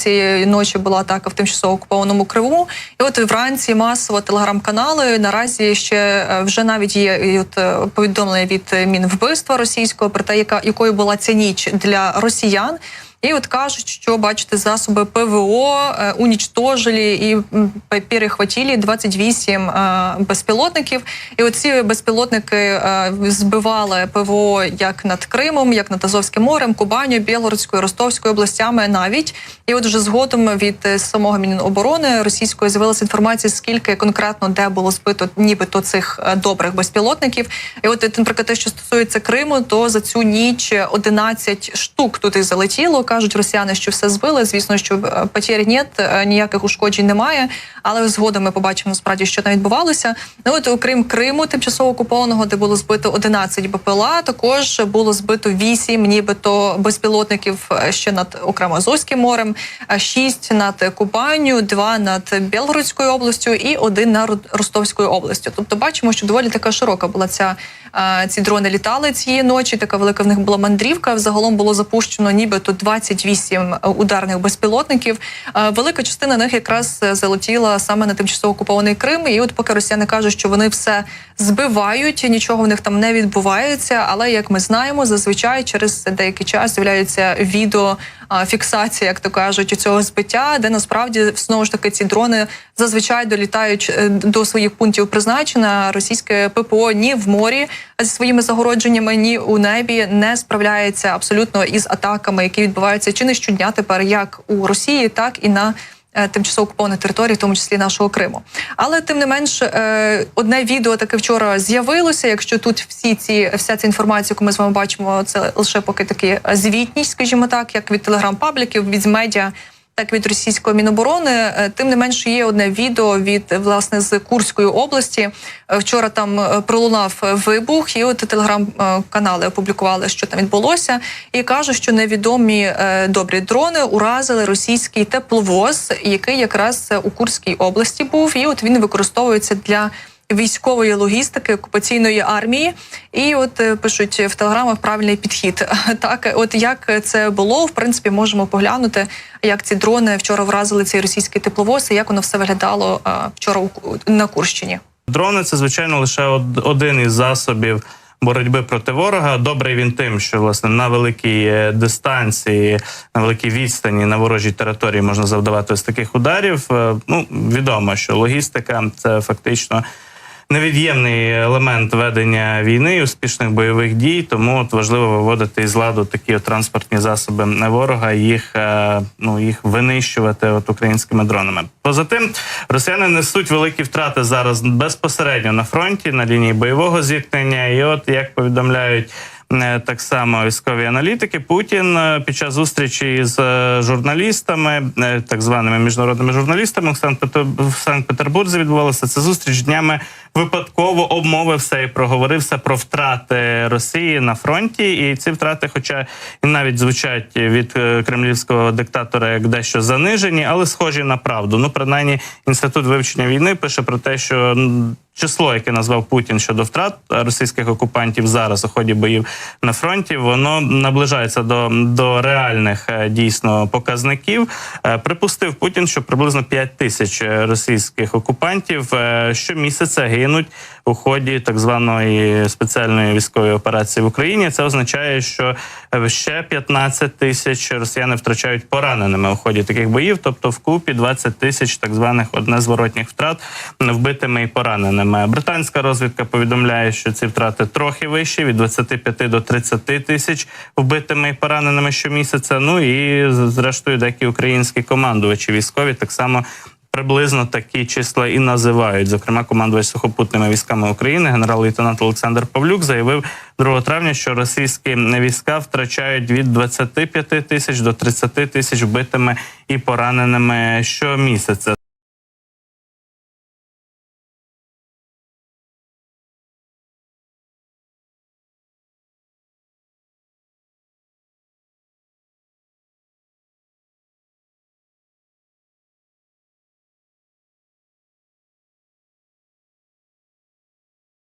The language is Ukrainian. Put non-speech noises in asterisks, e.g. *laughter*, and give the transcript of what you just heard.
Цієї ночі була атака в тимчасово окупованому Криму. І от вранці масово телеграм-канали наразі ще е, вже навіть є от е, повідомлення від мін мінвбивства російського про те, яка якою була ця ніч для росіян. І от кажуть, що бачите, засоби ПВО е, унічтожили і пе- перехватили 28 е, безпілотників. І оці безпілотники е, збивали ПВО як над Кримом, як над Азовським морем, Кубаню, Білгородською, Ростовською областями навіть. І от вже згодом від е, самого Міноборони російської з'явилася інформація, скільки конкретно де було збито нібито цих е, добрих безпілотників. І от, е, наприклад, те, що стосується Криму, то за цю ніч 11 штук туди залетіло. Кажуть росіяни, що все збили. Звісно, що е, потерь нет, е, ніяких ушкоджень немає. Але згодом ми побачимо насправді, що там відбувалося. Ну от окрім Криму, тимчасово окупованого, де було збито 11 БПЛА, також було збито 8 нібито безпілотників е, ще над окремо Азовським морем, 6 над Кубаню, 2 над Білгородською областю і один над Ро- Ростовською областю. Тобто бачимо, що доволі така широка була ця ці дрони літали цієї ночі. Така велика в них була мандрівка. Взагалом було запущено нібито 28 ударних безпілотників. Е, Велика частина них якраз е, залетіла саме на тимчасово окупований Крим. І от поки росіяни кажуть, що вони все збивають, нічого в них там не відбувається. Але як ми знаємо, зазвичай через деякий час з'являються відео фіксація, як то кажуть, цього збиття, де насправді знову ж таки ці дрони зазвичай долітають е, до своїх пунктів призначення. Російське ППО ні в морі зі своїми загородженнями, ні у небі не справляється абсолютно із атаками, які відбуваються чи не щодня тепер, як у Росії, так і на тимчасово окупованих територій, в тому числі нашого Криму. Але тим не менш, е, одне відео таке вчора з'явилося. Якщо тут всі ці вся ця інформація, яку ми з вами бачимо, це лише поки такі звітність, скажімо так, як від телеграм-пабліків, від медіа. Так від російської міноборони, Е, тим не менш є одне відео від власне з Курської області. Е, Вчора там е, пролунав вибух, і от телеграм-канали опублікували, що там відбулося, і кажуть, що невідомі добрі дрони уразили російський тепловоз, який якраз у Курській області був, і от він використовується для. Військової логістики окупаційної армії, і от е, пишуть в телеграмах правильний підхід. *laughs* Так, от як це було, в принципі, можемо поглянути, як ці дрони вчора вразили цей російський тепловоз, і як воно все виглядало е, вчора на Курщині. Дрони це звичайно лише од- один із засобів боротьби проти ворога. Добрий він тим, що власне на великій е, дистанції, на великій відстані на ворожій території можна завдавати ось таких ударів. Ну відомо, що логістика це фактично. Невід'ємний елемент ведення війни і успішних бойових дій, тому от важливо виводити із ладу такі от транспортні засоби ворога, їх е, ну їх винищувати от українськими дронами. Поза тим, росіяни несуть великі втрати зараз безпосередньо на фронті на лінії бойового зіткнення. І от як повідомляють. Е, Так само військові аналітики Путін е, під час зустрічі з е, журналістами, так званими міжнародними журналістами в в Санкт-Петербурзі відбувалася ця зустріч днями. Випадково обмовився і проговорився про втрати Росії на фронті, і ці втрати, хоча і навіть звучать від кремлівського диктатора як дещо занижені, але схожі на правду. Ну, принаймні, інститут вивчення війни пише про те, що число, яке назвав Путін щодо втрат російських окупантів зараз у ході боїв на фронті, воно наближається до, до реальних е, дійсно показників. Е, Припустив Путін, що приблизно 5 тисяч російських окупантів е, щомісяця гинуть у ході так званої спеціальної військової операції в Україні. Це означає, що ще 15 тисяч росіяни втрачають пораненими у ході таких боїв, тобто вкупі 20 тисяч так званих однезворотніх втрат вбитими і пораненими. Британська розвідка повідомляє, що ці втрати трохи вищі від 25 до 30 тисяч вбитими і пораненими щомісяця. Ну і зрештою деякі українські командувачі військові так само. Приблизно такі числа і називають. Зокрема, командувач сухопутними військами України, генерал-лейтенант Олександр Павлюк, заявив 2 травня, що російські війська втрачають від 25 тисяч до 30 тисяч вбитими і пораненими щомісяця.